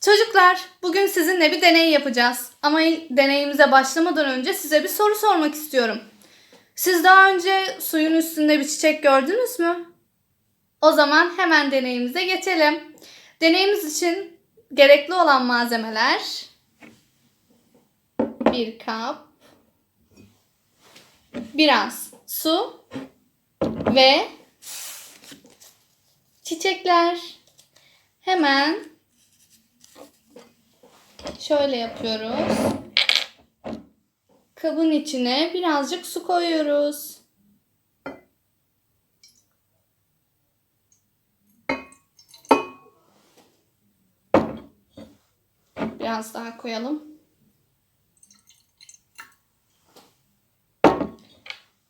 Çocuklar, bugün sizinle bir deney yapacağız. Ama deneyimize başlamadan önce size bir soru sormak istiyorum. Siz daha önce suyun üstünde bir çiçek gördünüz mü? O zaman hemen deneyimize geçelim. Deneyimiz için gerekli olan malzemeler bir kap, biraz su ve çiçekler. Hemen şöyle yapıyoruz. Kabın içine birazcık su koyuyoruz. Biraz daha koyalım.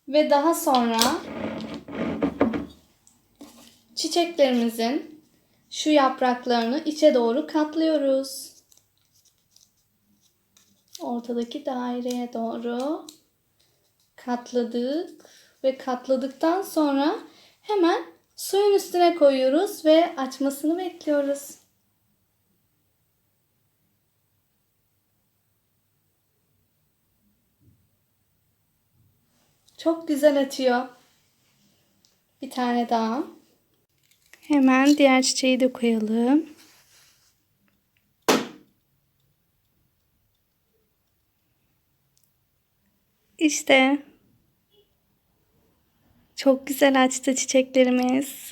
Ve daha sonra çiçeklerimizin şu yapraklarını içe doğru katlıyoruz. Ortadaki daireye doğru katladık ve katladıktan sonra hemen suyun üstüne koyuyoruz ve açmasını bekliyoruz. Çok güzel açıyor. Bir tane daha. Hemen diğer çiçeği de koyalım. İşte çok güzel açtı çiçeklerimiz.